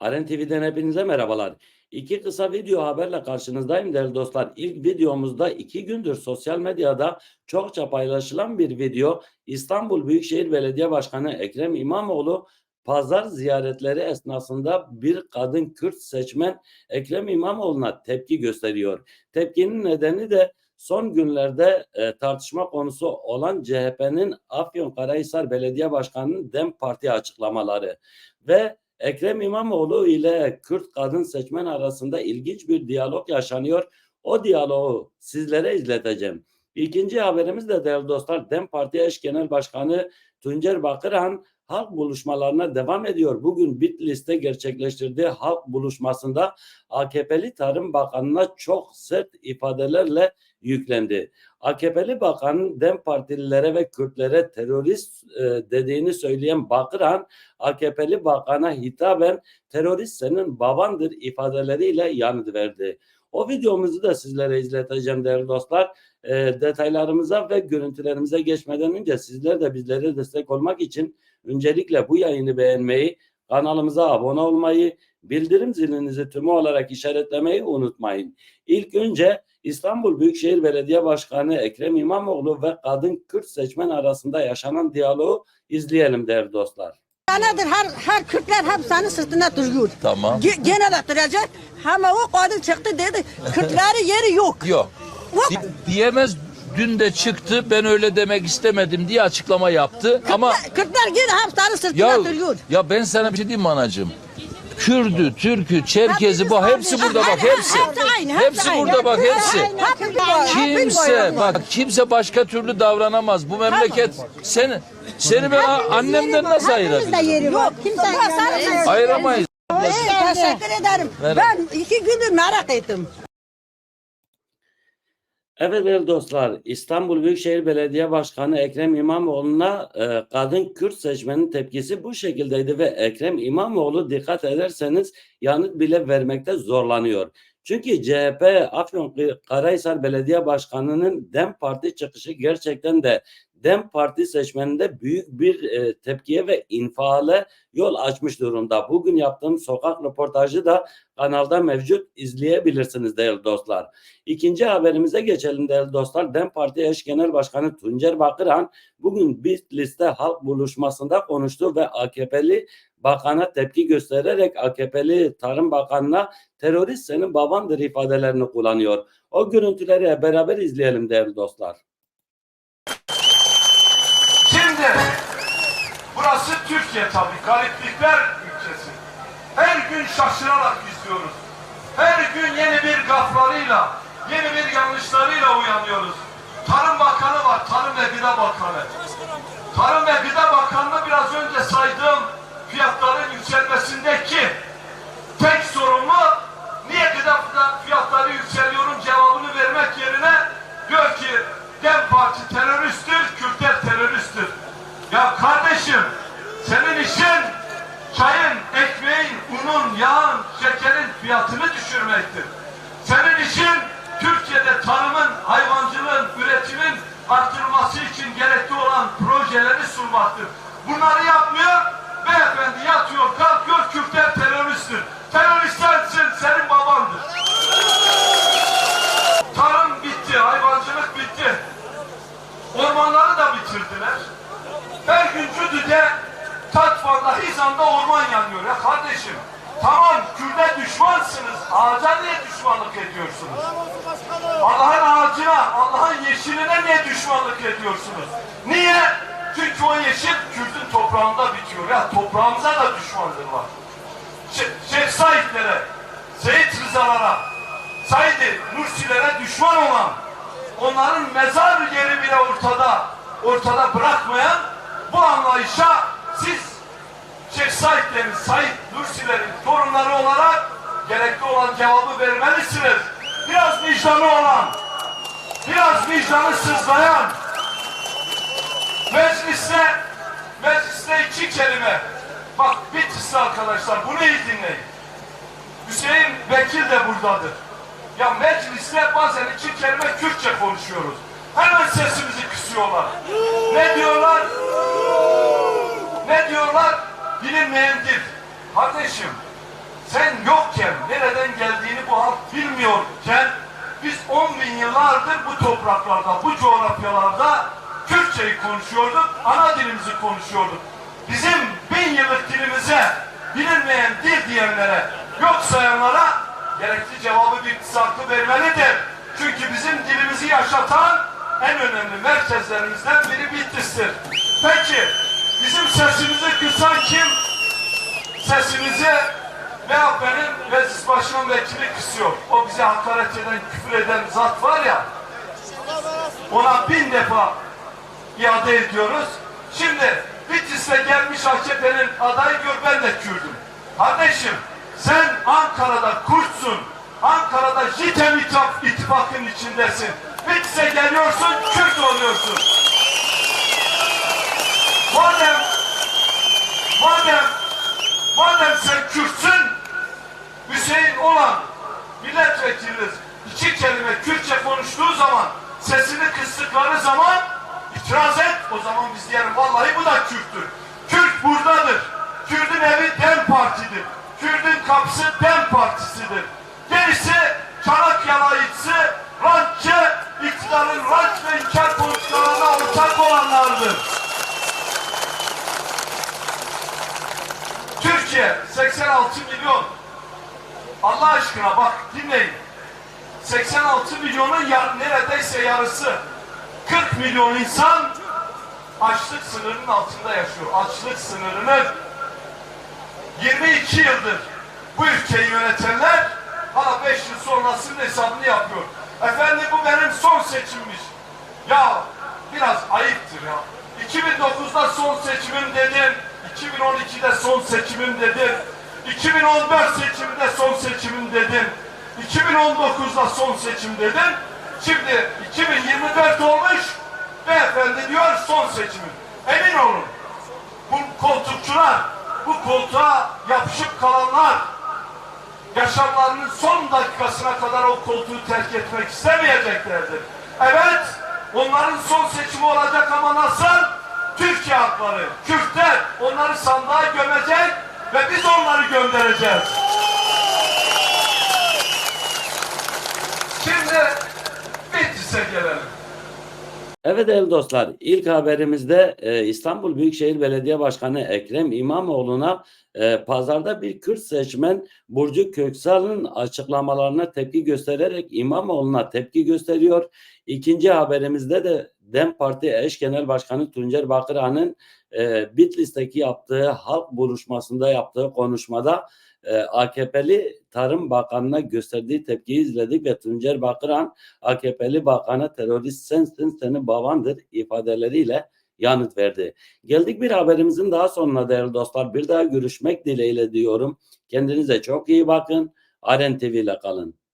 Aren TV'den hepinize merhabalar. İki kısa video haberle karşınızdayım değerli dostlar. İlk videomuzda iki gündür sosyal medyada çokça paylaşılan bir video. İstanbul Büyükşehir Belediye Başkanı Ekrem İmamoğlu pazar ziyaretleri esnasında bir kadın Kürt seçmen Ekrem İmamoğlu'na tepki gösteriyor. Tepkinin nedeni de son günlerde e, tartışma konusu olan CHP'nin Afyonkarahisar Belediye Başkanı'nın DEM Parti açıklamaları ve Ekrem İmamoğlu ile Kürt kadın seçmen arasında ilginç bir diyalog yaşanıyor. O diyaloğu sizlere izleteceğim. İkinci haberimiz de değerli dostlar DEM Parti eş genel başkanı Tuncer Bakırhan halk buluşmalarına devam ediyor. Bugün Bitlis'te gerçekleştirdiği halk buluşmasında AKP'li Tarım Bakanı'na çok sert ifadelerle yüklendi. AKP'li bakanın DEM partililere ve Kürtlere terörist e, dediğini söyleyen Bakırhan, AKP'li bakana hitaben terörist senin babandır ifadeleriyle yanıt verdi. O videomuzu da sizlere izleteceğim değerli dostlar. E, detaylarımıza ve görüntülerimize geçmeden önce sizler de bizlere destek olmak için öncelikle bu yayını beğenmeyi, kanalımıza abone olmayı, bildirim zilinizi tümü olarak işaretlemeyi unutmayın. İlk önce İstanbul Büyükşehir Belediye Başkanı Ekrem İmamoğlu ve kadın Kürt seçmen arasında yaşanan diyaloğu izleyelim değerli dostlar. Senedir her, her Kürtler hep senin sırtında duruyor. Tamam. Ge- gene de duracak. Ama o kadın çıktı dedi Kürtlerin yeri yok. Yok. Yok. Di- diyemez dün de çıktı ben öyle demek istemedim diye açıklama yaptı ama Kürtler yine hep senin sırtında ya duruyor. ya ben sana bir şey diyeyim mi anacığım? Kürdü, Türkü, Çerkezi bu hepsi burada bak hepsi. Hepsi aynı, hepsi burada bak hepsi. Kimse bak kimse başka türlü davranamaz. Bu memleket seni seni ben annemden nasıl ayırabilirim? yeri var. Kimse Ayıramayız. Teşekkür ederim. Ben iki gündür merak ettim. Evet değerli dostlar, İstanbul Büyükşehir Belediye Başkanı Ekrem İmamoğlu'na e, kadın Kürt seçmenin tepkisi bu şekildeydi ve Ekrem İmamoğlu dikkat ederseniz yanıt bile vermekte zorlanıyor. Çünkü CHP Afyonkarahisar Belediye Başkanı'nın DEM Parti çıkışı gerçekten de DEM Parti seçmeninde büyük bir e, tepkiye ve infiale yol açmış durumda. Bugün yaptığım sokak röportajı da kanalda mevcut izleyebilirsiniz değerli dostlar. İkinci haberimize geçelim değerli dostlar. DEM Parti eş genel başkanı Tuncer Bakırhan bugün Bitlis'te halk buluşmasında konuştu ve AKP'li bakana tepki göstererek AKP'li Tarım Bakanı'na terörist senin babandır ifadelerini kullanıyor. O görüntüleri beraber izleyelim değerli dostlar. Şimdi burası Türkiye tabii gariplikler ülkesi. Her gün şaşırarak izliyoruz. Her gün yeni bir gaflarıyla, yeni bir yanlışlarıyla uyanıyoruz. Tarım Bakanı var, Tarım ve Gıda Bakanı. Tarım ve Gıda Bakanı'nı biraz önce saydığım fiyatların yükselmesindeki tek sorumlu niye gıda fiyatları yükseliyorum cevabını vermek yerine diyor ki DEM Parti teröristtir, Kürtler teröristtir. Ya kardeşim senin işin çayın, ekmeğin, unun, yağın, şekerin fiyatını düşürmektir. Senin işin Türkiye'de tarımın, hayvancılığın, üretimin artırılması için gerekli olan projeleri sunmaktır. Bunları yapmıyor, beyefendi yatıyor, kalkıyor, Kürtler teröristtir. Terörist sensin, senin babandır. Tarım bitti, hayvancılık bitti. Ormanları da bitirdiler. Her gün Cüdü'de, Tatvan'da, Hizan'da orman yanıyor. Ya kardeşim, tamam Kürt'e düşmansınız. Ağaca niye düşmanlık ediyorsunuz? Allah'ın ağacına, Allah'ın yeşiline niye düşmanlık ediyorsunuz? Niye? Çünkü o yeşil Kürt'ün toprağında bitiyor. Ya toprağımıza da düşmanlık var. Şeyh, Şeyh Said'lere, Seyit Rızalara, Said-i Nursilere düşman olan, onların mezar yeri bile ortada, ortada bırakmayan bu anlayışa siz Şeyh Said'lerin, Said Nursilerin torunları olarak gerekli olan cevabı vermelisiniz. Biraz vicdanı olan, biraz vicdanı sızlayan, mecliste, mecliste iki kelime, bak Bitlis'te arkadaşlar bunu iyi dinleyin. Hüseyin Bekir de buradadır. Ya mecliste bazen iki kelime Kürtçe konuşuyoruz. Hemen sesimizi kısıyorlar. Ne diyorlar? Bilinmeyendir. Kardeşim sen yokken, nereden geldiğini bu halk bilmiyorken biz 10 bin yıllardır bu topraklarda, bu coğrafyalarda Kürtçeyi konuşuyorduk, ana dilimizi konuşuyorduk. Bizim bin yıllık dilimize bilinmeyen dil diyenlere, yok sayanlara gerekli cevabı bir iktisatlı vermelidir. Çünkü bizim dilimizi yaşatan en önemli merkezlerimizden biri Bitlis'tir. Peki, bizim sesimizi kısan kim? Sesimizi MHP'nin meclis başkan vekili kısıyor. O bize hakaret eden, küfür eden zat var ya, ona bin defa iade ediyoruz. Şimdi Bitlis'e gelmiş AKP'nin adayı gör ben de Kürdüm. Kardeşim sen Ankara'da Kurtsun. Ankara'da JITEM ittifak- ittifakın içindesin. Bitlis'e geliyorsun Kürt oluyorsun. Madem madem madem sen Kürtsün Hüseyin olan milletvekiliniz iki kelime Kürtçe konuştuğu zaman sesini kıstıkları zaman itiraz et. O zaman biz diyelim vallahi bu da Kürttür. Kürt buradadır. Kürt'ün evi DEM Parti'dir. Kürt'ün kapısı DEM Partisi'dir. Gerisi çanak yalayıcısı, rantçı, iktidarın rant ve inkar politikalarına ortak olanlardır. Türkiye 86 milyon. Allah aşkına bak dinleyin. 86 milyonun yar, neredeyse yarısı 40 milyon insan açlık sınırının altında yaşıyor. Açlık sınırının 22 yıldır bu ülkeyi yönetenler hala 5 yıl sonrasının hesabını yapıyor. Efendim bu benim son seçimmiş. Ya biraz ayıptır ya. 2009'da son seçimim dedin. 2012'de son seçimim dedin. 2014 seçiminde son seçimim dedin. 2019'da son seçim dedin. Şimdi 2024 olmuş. Beyefendi diyor son seçimim. Emin olun. Bu koltukçular, bu koltuğa yapışıp kalanlar yaşamlarının son dakikasına kadar o koltuğu terk etmek istemeyeceklerdir. Evet, onların son seçimi olacak ama nasıl? Türkiye halkları, Kürtler onları sandığa gömecek ve biz onları göndereceğiz. Şimdi Bitlis'e gelelim. Evet değerli dostlar, ilk haberimizde e, İstanbul Büyükşehir Belediye Başkanı Ekrem İmamoğlu'na e, pazarda bir Kürt seçmen Burcu Köksal'ın açıklamalarına tepki göstererek İmamoğlu'na tepki gösteriyor. İkinci haberimizde de DEM Parti eş genel başkanı Tuncer Bakırhan'ın e, Bitlis'teki yaptığı halk buluşmasında yaptığı konuşmada e, AKP'li Tarım Bakanı'na gösterdiği tepkiyi izledik ve Tuncer Bakırhan AKP'li bakana terörist sensin senin babandır ifadeleriyle yanıt verdi. Geldik bir haberimizin daha sonuna değerli dostlar. Bir daha görüşmek dileğiyle diyorum. Kendinize çok iyi bakın. Aren TV ile kalın.